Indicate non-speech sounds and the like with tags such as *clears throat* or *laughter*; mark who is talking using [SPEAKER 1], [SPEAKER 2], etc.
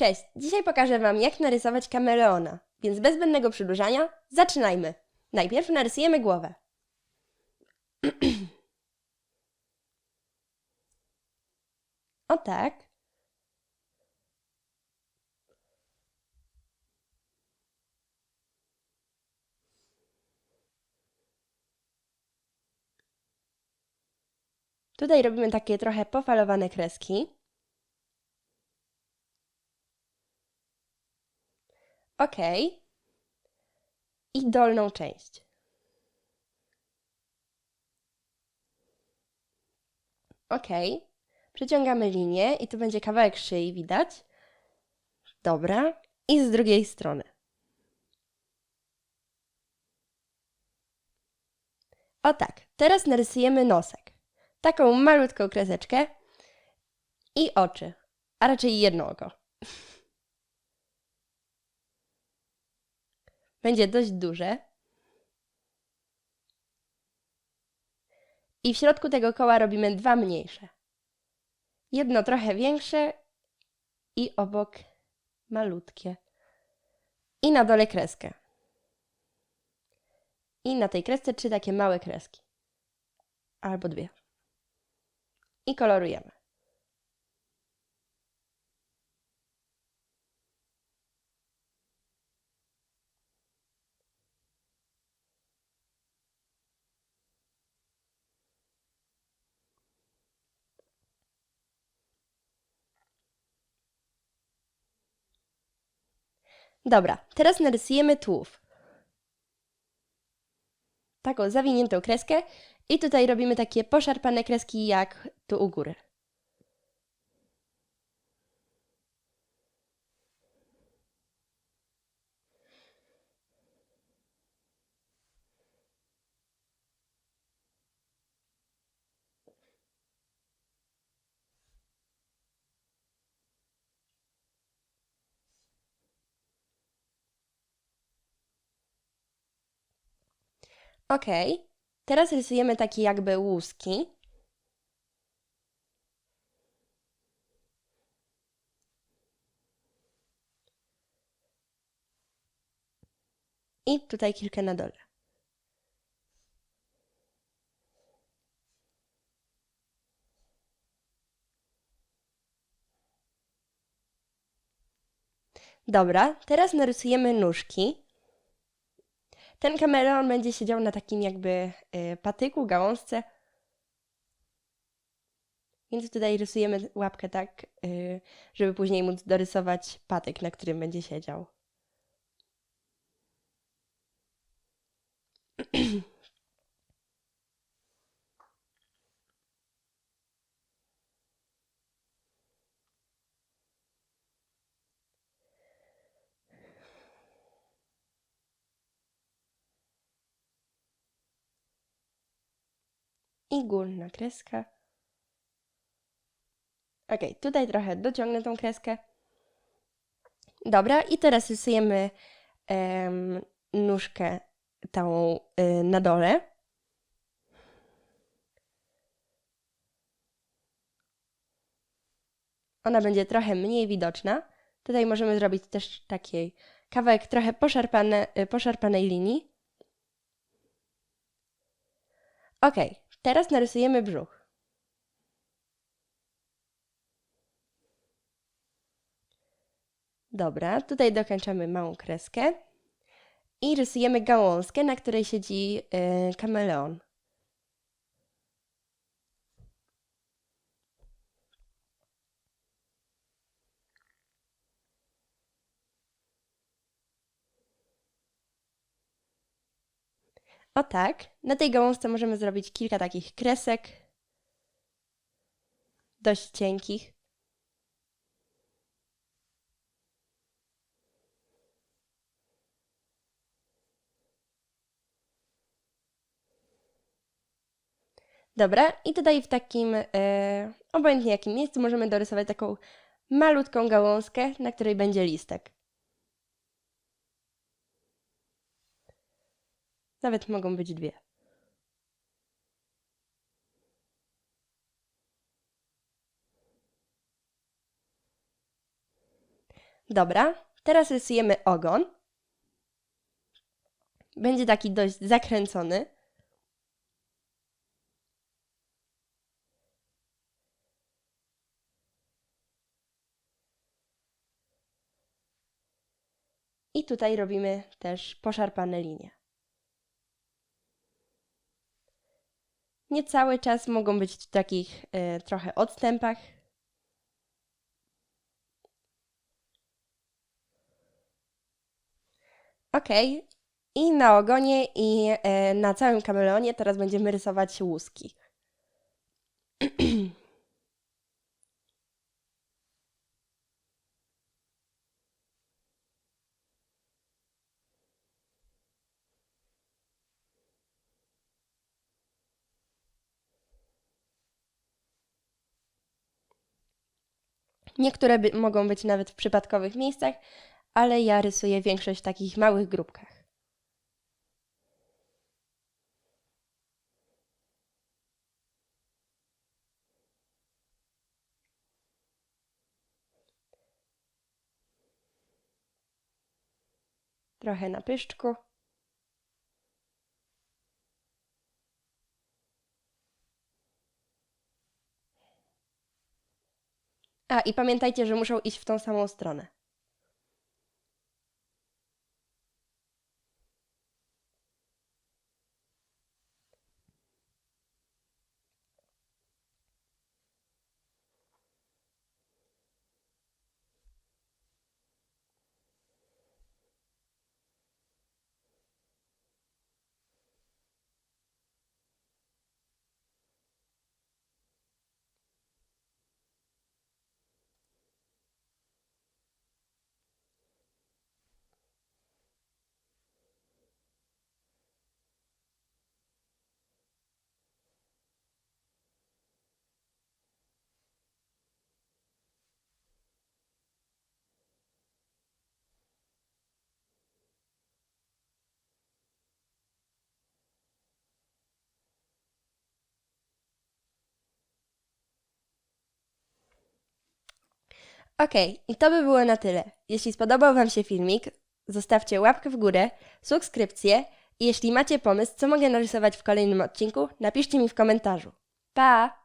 [SPEAKER 1] Cześć! Dzisiaj pokażę Wam, jak narysować kameleona, więc bez zbędnego przedłużania zaczynajmy. Najpierw narysujemy głowę. *clears throat* O tak. Tutaj robimy takie trochę pofalowane kreski. Ok. I dolną część. Ok. Przeciągamy linię i tu będzie kawałek szyi widać. Dobra. I z drugiej strony. O tak. Teraz narysujemy nosek. Taką malutką kreseczkę i oczy, a raczej jedno oko. *laughs* Będzie dość duże. I w środku tego koła robimy dwa mniejsze. Jedno trochę większe i obok malutkie. I na dole kreskę. I na tej kresce trzy takie małe kreski. Albo dwie. I kolorujemy. Dobra, teraz narysujemy tułów. Taką zawiniętą kreskę i tutaj robimy takie poszarpane kreski jak tu u góry. Ok, teraz rysujemy takie jakby łuski. I tutaj kilka na dole. Dobra, teraz narysujemy nóżki. Ten kameleon będzie siedział na takim jakby y, patyku, gałązce. Więc tutaj rysujemy łapkę tak, y, żeby później móc dorysować patyk, na którym będzie siedział. *clears throat* I górna kreska. Ok, tutaj trochę dociągnę tą kreskę. Dobra, i teraz rysujemy em, nóżkę tą y, na dole. Ona będzie trochę mniej widoczna. Tutaj możemy zrobić też taki kawałek trochę poszarpane, y, poszarpanej linii. Ok, teraz narysujemy brzuch. Dobra, tutaj dokończamy małą kreskę i rysujemy gałązkę, na której siedzi yy, kameleon. O tak, na tej gałązce możemy zrobić kilka takich kresek, dość cienkich. Dobra, i tutaj w takim, e, obojętnie jakim miejscu, możemy dorysować taką malutką gałązkę, na której będzie listek. Nawet mogą być dwie. Dobra, teraz rysujemy ogon. Będzie taki dość zakręcony. I tutaj robimy też poszarpane linie. Nie cały czas mogą być w takich e, trochę odstępach. Ok. I na ogonie i e, na całym kameleonie teraz będziemy rysować łuski. Niektóre by, mogą być nawet w przypadkowych miejscach, ale ja rysuję większość w takich małych grupkach. Trochę na pyszczku. A i pamiętajcie, że muszą iść w tą samą stronę. Okej, i to by było na tyle. Jeśli spodobał Wam się filmik, zostawcie łapkę w górę, subskrypcję i jeśli macie pomysł, co mogę narysować w kolejnym odcinku, napiszcie mi w komentarzu. Pa!